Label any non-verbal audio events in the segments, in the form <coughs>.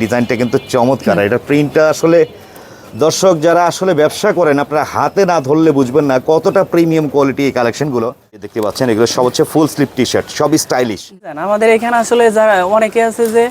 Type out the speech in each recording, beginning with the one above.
ডিজাইনটা কিন্তু চমৎকার। এটা প্রিন্টটা আসলে দর্শক যারা আসলে ব্যবসা করেন, আপনারা হাতে না ধরলে বুঝবেন না কতটা প্রিমিয়াম কোয়ালিটি এই কালেকশনগুলো দেখতে পাচ্ছেন, এগুলো সব হচ্ছে ফুল স্লিপ টি শার্ট সবই স্টাইলিশ আমাদের এখানে আসলে যারা, অনেকে আছে যে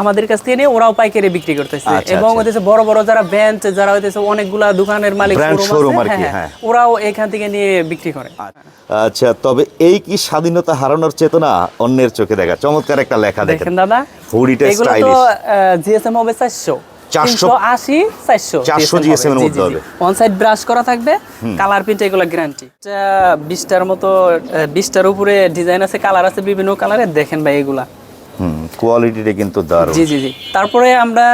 আমাদের কাছ থেকে নিয়ে ওরাও পাইকারি বিক্রি করতেছে। আচ্ছা, এবং। হইতেছে বড় বড় যারা ব্যান্ড যারা হইতেছে অনেকগুলা দোকানের মালিক হ্যাঁ, হ্যাঁ। হ্যাঁ, ওরাও এখান থেকে নিয়ে বিক্রি করে। আচ্ছা তবে এই কি স্বাধীনতা হারানোর চেতনা অন্যের চোখে দেখা? চমৎকার একটা লেখা দেখেন। দাদা হুডিটা এগুলো তো স্টাইলিশ জিএসএম হবে চারশো। 400 আশি চারশো 400 GSM এর মধ্যে হবে। অন সাইড ব্রাশ করা থাকবে কালার প্রিন্ট এগুলো গ্যারান্টি বিশটার মতো বিশটার উপরে ডিজাইন আছে কালার আছে বিভিন্ন কালারের দেখেন ভাই এগুলা। কোয়ালিটিটা কিন্তু দারুণ। জি জি জি। তারপরে আমরা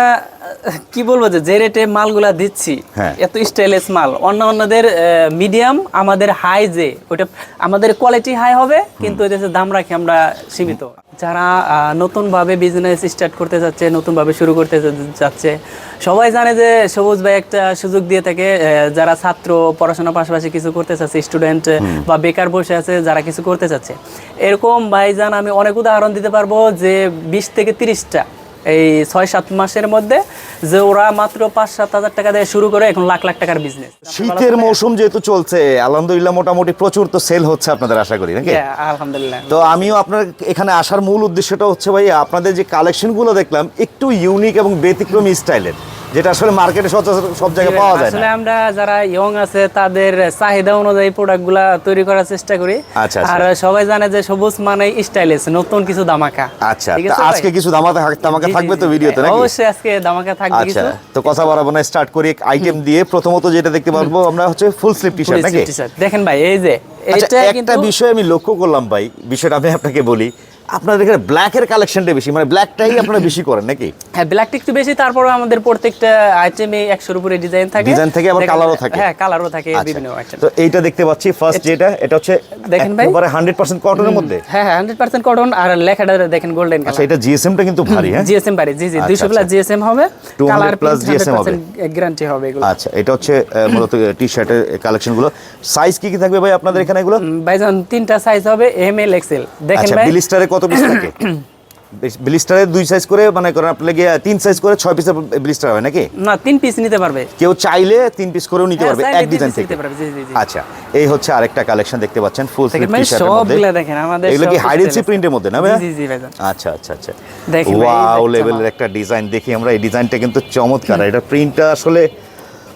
কি বলব যে যে রেটে মালগুলা দিচ্ছি হ্যাঁ। এত স্টাইলিশ মাল। অন্য অন্যদের মিডিয়াম আমাদের হাই যে ওটা আমাদের কোয়ালিটি হাই হবে কিন্তু এদের দাম রাখি আমরা সীমিত। যারা নতুনভাবে বিজনেস স্টার্ট করতে যাচ্ছে নতুনভাবে শুরু করতে যাচ্ছে সবাই জানে যে সবুজ ভাই একটা সুযোগ দিয়ে থাকে যারা ছাত্র পড়াশোনার পাশাপাশি কিছু করতে চাচ্ছে স্টুডেন্ট বা বেকার বসে আছে যারা কিছু করতে চাচ্ছে। এরকম ভাইজান আমি অনেক উদাহরণ দিতে পারব যে বিশ থেকে তিরিশটা এই ছয় সাত মাসের মধ্যে যে ওরা মাত্র পাঁচ সাত হাজার টাকা দিয়ে শুরু করে এখন লাখ লাখ টাকার বিজনেস শীতের মৌসুম যেহেতু চলছে আলহামদুলিল্লাহ মোটামুটি প্রচুর তো সেল হচ্ছে আপনাদের আশা করি নাকি? আলহামদুলিল্লাহ। তো আমিও আপনার এখানে আসার মূল উদ্দেশ্যটা হচ্ছে ভাই আপনাদের যে কালেকশনগুলো দেখলাম একটু ইউনিক এবং ব্যতিক্রমী স্টাইলের যেটা আসলে মার্কেটে সব জায়গায় পাওয়া যায় আসলে আমরা যারা ইয়ং আছে তাদের চাহিদা অনুযায়ী প্রোডাক্টগুলা তৈরি করার চেষ্টা করি। আচ্ছা, আচ্ছা। আর সবাই জানে যে সবুজ মানে স্টাইলিশ নতুন কিছু দামাকা আচ্ছা? আজকে কিছু জি, জি, থাকবে তো ভিডিওতে নাকি? অবশ্যই আজকে দামাকা থাকবে আচ্ছা কিছু। তো কথা বাড়াবো না স্টার্ট করি আইটেম দিয়ে। প্রথমত যেটা দেখতে পারব আমরা হচ্ছে ফুল স্লিপ টি শার্ট নাকি? দেখেন ভাই এই যে এটা একটা বিষয় আমি লক্ষ্য করলাম ভাই বিষয়টা আমি আপনাকে বলি। আপনাদের এখানে ব্ল্যাকের কালেকশনটা বেশি মানে ব্ল্যাকটাই আপনারা বেশি করেন নাকি? হ্যাঁ ব্ল্যাকটা একটু বেশি তারপরে আমাদের প্রত্যেকটা আইটেমে একশোর উপরে ডিজাইন থাকে। Design থাকে, আবার দেখেন- colour ও থাকে। হ্যাঁ কালারও থাকে আচ্ছা, বিভিন্ন আইটেম তো এইটা দেখতে পাচ্ছি ফার্স্ট যেটা এটা হচ্ছে দেখেন ভাই। হান্ড্রেড পার্সেন্ট কটনের মধ্যে? হ্যাঁ হ্যাঁ হান্ড্রেড পার্সেন্ট কটন আর লেখাটা দেখেন গোল্ডেন আচ্ছা এটা জিএসএমটা কিন্তু ভারী হ্যাঁ? জিএসএম পারে জি জি আচ্ছা, দুইশো প্লাস আচ্ছা। জিএসএম হবে কালার প্লাস GSM হবে। গ্যারান্টি হবে এগুলো। আচ্ছা এটা হচ্ছে মূলত টি শার্টের কালেকশনগুলো সাইজ কি কি থাকবে ভাই আপনাদের এখানে এগুলো? ভাইজান তিনটা সাইজ হবে এম এল এক্সেল দেখেন আচ্ছা ভাই বিলিস্টারে কত পিস <coughs> থাকে? বিলিস্টারে দুই সাইজ করে মানে করেন আপনার গিয়ে তিন সাইজ করে ছয় পিসের বিলিস্টার হয় নাকি? না তিন পিস নিতে পারবে। কেউ চাইলে তিন পিস করেও নিতে হ্যাঁ, পারবে এক ডিজাইন থেকে। নিতে পারবে, জি, জি, জি। আচ্ছা এই হচ্ছে আরেকটা কালেকশন দেখতে পাচ্ছেন ফুল স্লিভ টি শার্টের মধ্যে। সবগুলা দেখেন আমাদের এগুলো কি হাইড এন্ড প্রিন্টের মধ্যে না ভাইয়া? জি জি ভাইজান। আচ্ছা আচ্ছা আচ্ছা। দেখেন ওয়াও লেভেলের একটা ডিজাইন দেখি আমরা এই ডিজাইনটা কিন্তু চমৎকার। এটা প্রিন্টটা আসলে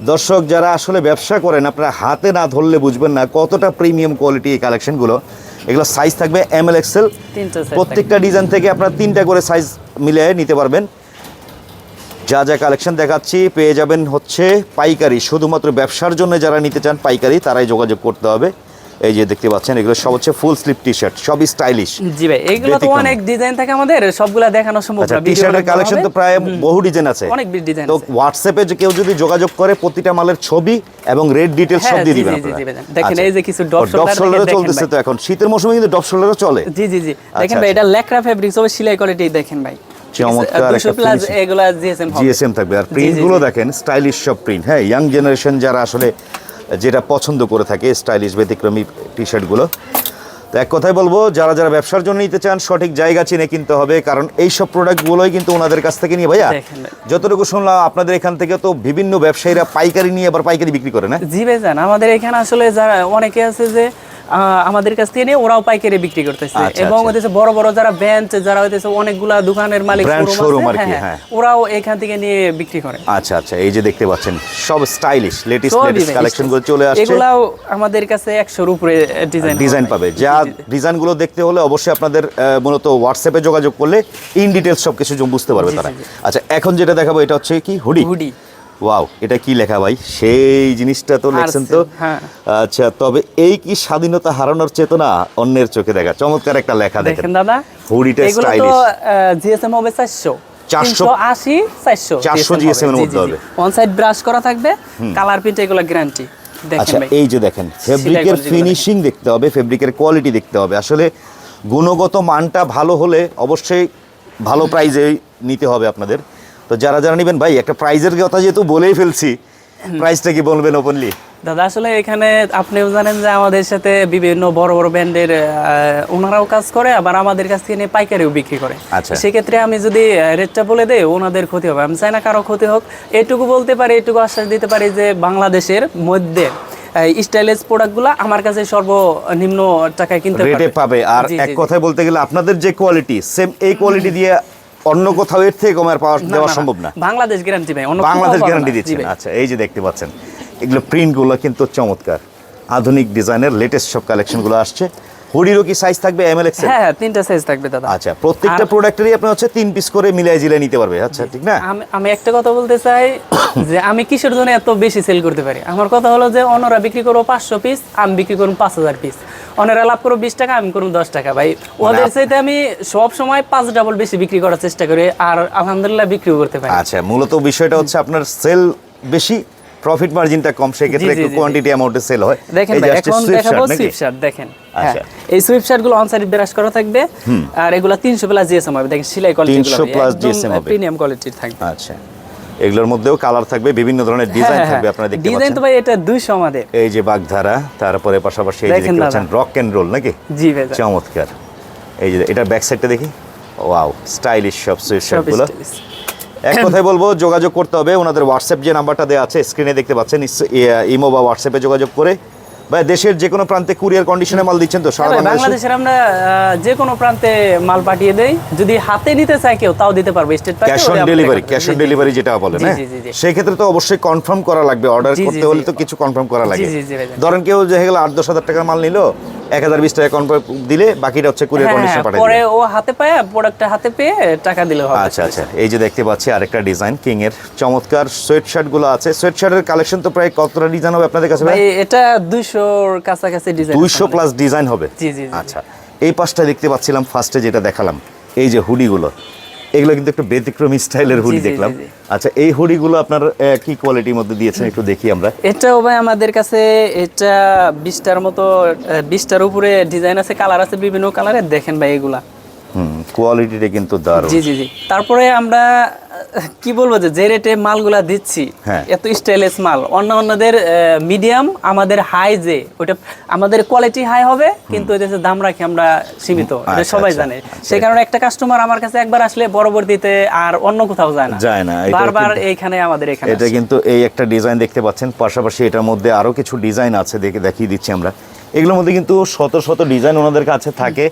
দর্শক যারা আসলে ব্যবসা করেন আপনারা হাতে না ধরলে বুঝবেন না কতটা প্রিমিয়াম কোয়ালিটি এই কালেকশনগুলো এগুলো সাইজ থাকবে এম এল এক্সেল প্রত্যেকটা ডিজাইন থেকে আপনারা তিনটা করে সাইজ মিলে নিতে পারবেন। যা যা কালেকশন দেখাচ্ছি পেয়ে যাবেন হচ্ছে পাইকারি। শুধুমাত্র ব্যবসার জন্য যারা নিতে চান পাইকারি তারাই যোগাযোগ করতে হবে। এই যে দেখতে পাচ্ছেন এগুলো সব হচ্ছে ফুল স্লিপ টি শার্ট সবই স্টাইলিশ জি ভাই এগুলো তো অনেক ডিজাইন থাকে আমাদের সবগুলা দেখানো সম্ভব আচ্ছা না টি শার্টের কালেকশন তো প্রায় বহু ডিজাইন আছে। অনেক ডিজাইন তো হোয়াটসঅ্যাপে যে কেউ যদি যোগাযোগ করে প্রতিটা মালের ছবি এবং রেড ডিটেলস সব হ্যাঁ, দিয়ে দিবেন আপনারা। দেখেন আচ্ছা। এই যে কিছু shoulder দেখেন চলতেছে তো এখন। শীতের মৌসুমে কিন্তু ডপ শোল্ডারও চলে। জি জি জি। দেখেন আচ্ছা, ভাই আচ্ছা। এটা লেকরা ফেব্রিক্স হবে সেলাই কোয়ালিটি দেখেন ভাই। চমৎকার জিএসএম থাকবে। আর প্রিন্টগুলো দেখেন স্টাইলিশ সব প্রিন্ট হ্যাঁ ইয়াং জেনারেশন যারা আসলে যেটা পছন্দ করে থাকে স্টাইলিশ ব্যতিক্রমী টি শার্টগুলো তো এক কথাই বলব যারা যারা ব্যবসার জন্য নিতে চান সঠিক জায়গা চিনে কিনতে হবে কারণ এই সব প্রোডাক্টগুলোই কিন্তু ওনাদের কাছ থেকে নিয়ে ভাইয়া যতটুকু শুনলাম আপনাদের এখান থেকে তো বিভিন্ন ব্যবসায়ীরা পাইকারি নিয়ে আবার পাইকারি বিক্রি করে না? জি ভাই আমাদের এখানে আসলে যারা অনেকে আছে যে আমাদের কাছ থেকে নিয়ে ওরাও পাইকারি বিক্রি করতেছে। আচ্ছা, এবং আচ্ছা। হইতেছে বড় বড় যারা ব্যান্ড যারা হইতেছে অনেকগুলা দোকানের মালিক আছে, আর কি, হ্যাঁ, হ্যাঁ। ওরাও এখান থেকে নিয়ে বিক্রি করে। আচ্ছা আচ্ছা এই যে দেখতে পাচ্ছেন সব স্টাইলিশ লেটেস্ট লেটেস্ট কালেকশনগুলো চলে আসছে। এগুলাও আমাদের কাছে একশোর উপরে ডিজাইন ডিজাইন পাবে। যা ডিজাইনগুলো দেখতে হলে অবশ্যই আপনাদের মূলত হোয়াটসঅ্যাপে যোগাযোগ করলে ইন ডিটেইলস সব কিছু বুঝতে পারবে তারা। আচ্ছা এখন যেটা দেখাবো এটা হচ্ছে কি? হুডি। হুডি। ওয়াও এটা কি লেখা ভাই? সেই জিনিসটা তো লিখছেন তো। হ্যাঁ। আচ্ছা তবে এই কি স্বাধীনতা হারানোর চেতনা অন্যের চোখে দেখা? চমৎকার একটা লেখা দেখেন। দাদা হুডিটা স্টাইলিশ জিএসএম হবে 400 আশি চারশো। 400 GSM এর মধ্যে হবে। অন সাইড ব্রাশ করা থাকবে কালার প্রিন্ট এগুলো গ্যারান্টি দেখেন আচ্ছা এই যে দেখেন ফেব্রিকের ফিনিশিং দেখতে হবে ফেব্রিকের কোয়ালিটি দেখতে হবে। আসলে গুণগত মানটা ভালো হলে অবশ্যই ভালো প্রাইজে নিতে হবে আপনাদের। তো যারা যারা নেবেন ভাই একটা প্রাইজের কথা যেহেতু বলেই ফেলছি প্রাইসটা কি বলবেন ওপেনলি দাদা আসলে এখানে আপনিও জানেন যে আমাদের সাথে বিভিন্ন বড় বড় ব্র্যান্ডের ওনারাও কাজ করে আবার আমাদের কাছ থেকে নিয়ে পাইকারিও বিক্রি করে। আচ্ছা। সেক্ষেত্রে আমি যদি রেটটা বলে দেই ওনাদের ক্ষতি হবে। আমি চাই না কারও ক্ষতি হোক। এটুকু বলতে পারি এটুকু আশ্বাস দিতে পারি যে বাংলাদেশের মধ্যে স্টাইলিশ প্রোডাক্টগুলো আমার কাছে সর্বনিম্ন টাকায় কিনতে পাবে। আর এক কথায় বলতে গেলে আপনাদের যে কোয়ালিটি সেম এই কোয়ালিটি দিয়ে অন্য কোথাও এর থেকে কমের পাওয়া দেওয়া সম্ভব না। বাংলাদেশ গ্যারান্টি ভাই অন্য বাংলাদেশ গ্যারান্টি দিচ্ছেন আচ্ছা এই যে দেখতে পাচ্ছেন এগুলো প্রিন্টগুলো কিন্তু চমৎকার। আধুনিক ডিজাইনের লেটেস্ট সব কালেকশনগুলো আসছে। হুডিরও কি সাইজ থাকবে এম এল এক্স হ্যাঁ হ্যাঁ তিনটা সাইজ থাকবে দাদা। আচ্ছা প্রত্যেকটা প্রোডাক্টেরই আপনি হচ্ছে তিন পিস করে মিলাই জিলাই নিতে পারবে। আচ্ছা ঠিক না? আমি আমি একটা কথা বলতে চাই যে আমি কিসের জন্য এত বেশি সেল করতে পারি? আমার কথা হলো যে অন্যরা বিক্রি করব পাঁচশো পিস আমি বিক্রি করব পাঁচ হাজার পিস অন্যরা লাভ করব বিশ টাকা আমি করব দশ টাকা ভাই। ওদের চাইতে আমি সব সময় পাঁচ ডাবল বেশি বিক্রি করার চেষ্টা করি আর আলহামদুলিল্লাহ বিক্রিও করতে পারি। আচ্ছা মূলত বিষয়টা হচ্ছে আপনার সেল বেশি প্রফিট মার্জিনটা কম সেক্ষেত্রে একটু। কোয়ান্টিটি অ্যামাউন্টে সেল হয়। দেখেন এখন দেখাবো সুইপ শার্ট দেখেন। হ্যাঁ আচ্ছা। এই সুইপ শার্টগুলো অনসাইড ব্রাশ করা থাকবে আর এগুলো তিনশো প্লাস জিএসএম হবে। দেখেন সেলাই কোয়ালিটি 300 plus GSM হবে। প্রিমিয়াম কোয়ালিটির থাকবে। আচ্ছা। এগুলোর মধ্যেও কালার থাকবে বিভিন্ন ধরনের ডিজাইন থাকবে আপনারা দেখতে ডিজাইন তো ভাই এটা দুইশো আমাদের এই যে বাগধারা তারপরে পাশাপাশি এই যে দেখতে পাচ্ছেন রক এন্ড রোল নাকি? জি ভাই চমৎকার। এই যে এটা ব্যাক সাইডটা দেখি। ওয়াও স্টাইলিশ সব সুইট শার্টগুলো। এক <clears throat> কথায় বলব যোগাযোগ করতে হবে। ওনাদের হোয়াটসঅ্যাপ যে নাম্বারটা দেওয়া আছে স্ক্রিনে দেখতে পাচ্ছেন। ইমো বা হোয়াটসঅ্যাপে যোগাযোগ করে বা দেশের যে কোনো প্রান্তে কুরিয়ার কন্ডিশনে মাল দিচ্ছেন তো সারা হ্যাঁ বাংলাদেশের আমরা যে কোনো প্রান্তে মাল পাঠিয়ে দেই। যদি হাতে নিতে চায় কেউ তাও দিতে পারবে state cash on delivery cash on delivery যেটা বলেন। সেই ক্ষেত্রে তো অবশ্যই কনফার্ম করা লাগবে। অর্ডার করতে হলে তো কিছু কনফার্ম করা লাগে। ধরেন কেউ যে গেল আট দশ হাজার টাকার মাল নিল এক হাজার বিশ টাকা কনফার্ম দিলে বাকিটা হচ্ছে কুরিয়ার কন্ডিশন পাঠিয়ে হ্যাঁ, পরে ও হাতে পায় প্রোডাক্টটা হাতে পেয়ে টাকা দিলে হবে। আচ্ছা আচ্ছা এই যে দেখতে পাচ্ছি আরেকটা ডিজাইন কিং এর চমৎকার সোয়েট শার্টগুলো আছে। সোয়েট শার্টের কালেকশন তো প্রায় কতটা ডিজাইন হবে আপনাদের কাছে ভাই? এটা দুইশোর কাছাকাছি ডিজাইন দুইশো প্লাস ডিজাইন হবে। জি, জি, জি, আচ্ছা এই পাশটা দেখতে পাচ্ছিলাম ফার্স্টে যেটা দেখালাম এই যে হুডিগুলো। এগুলো কিন্তু একটু ব্যতিক্রমী স্টাইলের হুডি দেখলাম। আচ্ছা এই হুডিগুলো আপনার কি কোয়ালিটির মধ্যে দিয়েছেন একটু দেখি আমরা? এটাও ভাই আমাদের কাছে এটা বিশটার মতো বিশটার উপরে ডিজাইন আছে কালার আছে বিভিন্ন কালারের দেখেন ভাই এগুলা। হুম কোয়ালিটিটা কিন্তু দারুণ। জি জি জি। তারপরে আমরা কি বলব যে রেটে মালগুলা দিচ্ছি হ্যাঁ। এত স্টাইলিশ মাল। অন্য অন্যদের মিডিয়াম আমাদের হাই যে ওটা আমাদের কোয়ালিটি হাই হবে কিন্তু এদের যে দাম রাখি আমরা সীমিত এটা আচ্ছা, সবাই আচ্ছা, জানে। সেই কারণে একটা কাস্টমার আমার কাছে একবার আসলে পরবর্তীতে আর অন্য কোথাও যায় না। যায় না, বারবার এইখানে আমাদের এখানে এটা কিন্তু এই একটা ডিজাইন দেখতে পাচ্ছেন পাশাপাশি এটার মধ্যে আরও কিছু ডিজাইন আছে দেখে দেখিয়ে দিচ্ছি আমরা। এগুলোর মধ্যে কিন্তু শত শত ডিজাইন ওনাদের কাছে থাকে।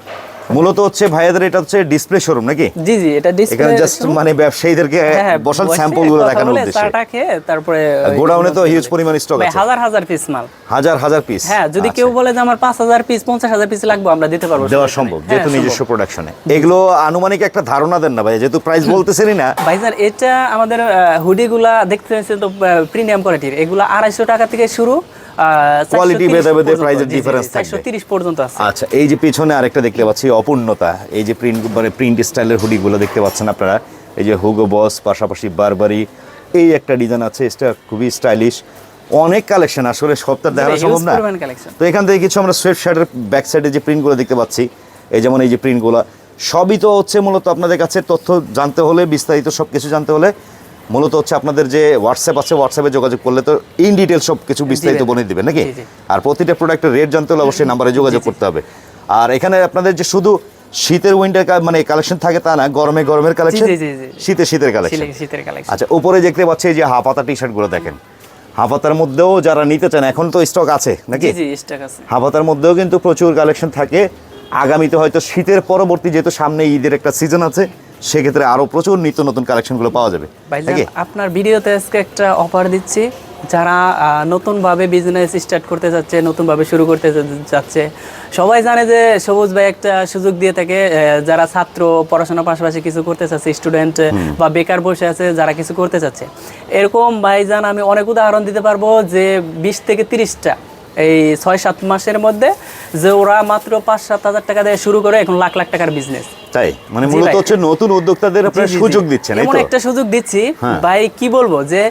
মূলত হচ্ছে ভাইয়াদের এটা হচ্ছে ডিসপ্লে শোরুম নাকি? জি জি এটা ডিসপ্লে এখানে জাস্ট মানে ব্যবসায়ীদেরকে বসাল স্যাম্পলগুলো দেখানোর উদ্দেশ্যে। চাটা খেয়ে তারপরে গোডাউনে তো হিউজ পরিমাণ স্টক আছে। হাজার হাজার পিস মাল। হাজার হাজার পিস হ্যাঁ যদি কেউ বলে যে আমার পাঁচ হাজার পিস পঞ্চাশ হাজার পিস লাগবে আমরা দিতে পারব। দেওয়া সম্ভব যেহেতু হ্যাঁ, নিজস্ব সম্ভব। প্রোডাকশনে এগুলো আনুমানিক একটা ধারণা দেন না ভাই যেহেতু প্রাইস বলতেছেনই না। ভাইজান এটা আমাদের হুডিগুলা দেখতে তো প্রিমিয়াম কোয়ালিটির এগুলা আড়াইশো টাকা থেকে শুরু Quality ভেদে ভেদে এর difference থাকবে। চারশো তিরিশ পর্যন্ত আছে। আচ্ছা এই যে পিছনে আরেকটা দেখতে পাচ্ছি অপূর্ণতা। এই যে প্রিন্ট মানে প্রিন্ট স্টাইলের হুডিগুলো দেখতে পাচ্ছেন আপনারা। এই যে হুগো বস পাশাপাশি বারবারি এই একটা ডিজাইন আছে এটা খুবই স্টাইলিশ অনেক কালেকশন আসলে সপ্তাহ দেখা সম্ভব না। তো এখান থেকে কিছু আমরা সোয়েট শার্টের ব্যাক সাইডে যে প্রিন্টগুলো দেখতে পাচ্ছি এই যেমন এই যে প্রিন্টগুলো সবই তো হচ্ছে মূলত আপনাদের কাছে তথ্য জানতে হলে বিস্তারিত সব কিছু জানতে হলে মূলত হচ্ছে আপনাদের যে হোয়াটসঅ্যাপ আছে হোয়াটসঅ্যাপে যোগাযোগ করলে তো ইন ডিটেল সব কিছু বিস্তারিত। বলে দিবেন নাকি। আর প্রতিটা প্রোডাক্টের রেট জানতে হলে অবশ্যই নাম্বারে যোগাযোগ করতে হবে। আর এখানে আপনাদের যে শুধু শীতের উইন্টার মানে কালেকশন থাকে তা না গরমে গরমের কালেকশন। শীতে শীতের কালেকশন শীতের- কালেকশন আচ্ছা উপরে দেখতে পাচ্ছি এই যে হাফাতা টি শার্টগুলো দেখেন। হাফাতার মধ্যেও যারা নিতে চান এখন তো স্টক আছে নাকি? জি জি স্টক আছে। হাফাতার মধ্যেও কিন্তু প্রচুর কালেকশন থাকে। আগামীতে হয়তো শীতের পরবর্তী যেহেতু সামনে ঈদের একটা সিজন আছে সেক্ষেত্রে আরও প্রচুর নিত্য নতুন কালেকশনগুলো পাওয়া যাবে আপনার ভিডিওতে আজকে একটা অফার দিচ্ছি। যারা নতুনভাবে বিজনেস স্টার্ট করতে যাচ্ছে নতুনভাবে শুরু করতে যাচ্ছে সবাই জানে যে সবুজ ভাই একটা সুযোগ দিয়ে থাকে যারা ছাত্র পড়াশোনার পাশাপাশি কিছু করতে চাচ্ছে স্টুডেন্ট বা বেকার বসে আছে যারা কিছু করতে চাচ্ছে। এরকম ভাইজান আমি অনেক উদাহরণ দিতে পারব যে বিশ থেকে তিরিশটা এই ছয় সাত মাসের মধ্যে যে ওরা মাত্র পাঁচ সাত হাজার টাকা দিয়ে শুরু করে এখন লাখ লাখ টাকার বিজনেস তাই? মানে মূলত হচ্ছে নতুন উদ্যোক্তাদের আপনারা। সুযোগ দিচ্ছেন এমন একটা সুযোগ দিচ্ছি। হ্যাঁ। ভাই কি বলব যে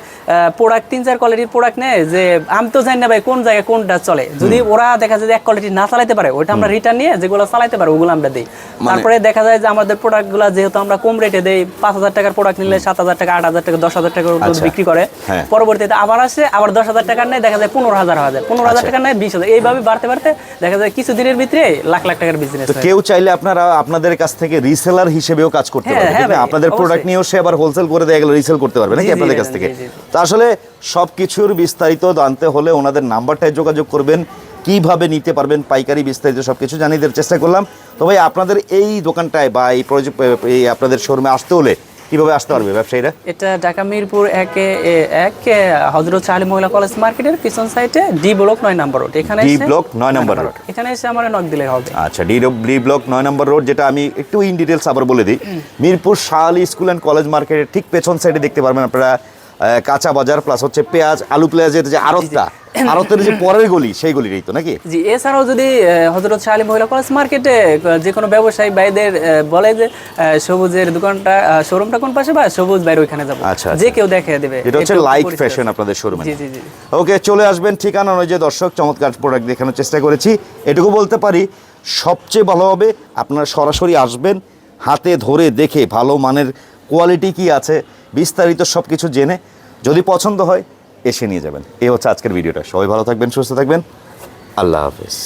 প্রোডাক্ট তিন চার কোয়ালিটির প্রোডাক্ট নেয় যে আমি তো জানি না ভাই কোন জায়গায় কোনটা চলে। যদি ওরা দেখা যায় যে এক কোয়ালিটি না চালাতে পারে আমরা রিটার্ন নিয়ে যেগুলো চালাতে পারে ওগুলো আমরা দিই। মানে- তারপরে দেখা যায় যে আমাদের প্রোডাক্টগুলো যেহেতু আমরা কম রেটে দেই পাঁচ হাজার টাকার প্রোডাক্ট নিলে সাত হাজার টাকা আট হাজার টাকা দশ হাজার টাকা আচ্ছা। বিক্রি করে। হ্যাঁ। পরবর্তীতে আবার আসে আবার দশ হাজার টাকার নেয় দেখা যায় পনেরো হাজার হাজার পনেরো হাজার আচ্ছা। টাকার নেয় বিশ হাজার। এইভাবে বাড়তে বাড়তে দেখা যায় কিছু দিনের ভিতরে লাখ লাখ টাকার বিজনেস কেউ চাইলে আপনারা আপনাদের কাছ থেকে রিসেলার হিসেবেও কাজ করতে হ্যাঁ, পারবে হ্যাঁ আপনাদের প্রোডাক্ট নিয়েও সে আবার হোলসেল করে দেয়া গেল রিসেল করতে পারবে নাকি আপনাদের কাছ থেকে। তো আসলে সব কিছুর বিস্তারিত জানতে হলে ওনাদের নাম্বারটায় যোগাযোগ করবেন কীভাবে নিতে পারবেন পাইকারি বিস্তারিত সব কিছু জানিয়ে দেওয়ার চেষ্টা করলাম। তো ভাই আপনাদের এই দোকানটায় বা এই আপনাদের শোরুমে আসতে হলে কীভাবে আসতে পারবে ব্যবসায়ীরা? এটা ঢাকা মিরপুর একে এক হজরত চালি মহিলা কলেজ মার্কেটের পিছন সাইডে ডি ব্লক নয় নম্বর রোড। এখানে ডি ব্লক নয় নম্বর রোড। এখানে এসে আমার নক দিলে হবে। আচ্ছা ডি ডি ব্লক নয় নম্বর রোড যেটা আমি একটু ইন ডিটেলস আবার বলে দিই। Mirpur Shah school and college মার্কেটের ঠিক পেছন সাইডে দেখতে পারবেন আপনারা কাঁচা বাজার প্লাস হচ্ছে পেঁয়াজ আলু পেঁয়াজের যে আড়তটা। আড়তের যে পরের গলি সেই গলিটাই তো নাকি? জি এছাড়াও যদি হজরত শাহ আলী মহিলা কলেজ মার্কেটে যে কোনো ব্যবসায়ী ভাইদের বলে যে সবুজের দোকানটা শোরুমটা কোন পাশে বা সবুজ বাইরে ওইখানে যাব? আচ্ছা, যে আচ্ছা। কেউ দেখে দেবে। এটা হচ্ছে লাইক ফ্যাশন আপনাদের শোরুমে জি জি জি। ওকে চলে আসবেন ঠিকানা অনুযায়ী দর্শক চমৎকার প্রোডাক্ট দেখানোর চেষ্টা করেছি। এটুকু বলতে পারি সবচেয়ে ভালো হবে আপনারা সরাসরি আসবেন হাতে ধরে দেখে ভালো মানের কোয়ালিটি কি আছে বিস্তারিত সব কিছু জেনে। যদি পছন্দ হয় এসে নিয়ে যাবেন। এই হচ্ছে আজকের ভিডিওটা। সবাই ভালো থাকবেন সুস্থ থাকবেন। আল্লাহ হাফেজ।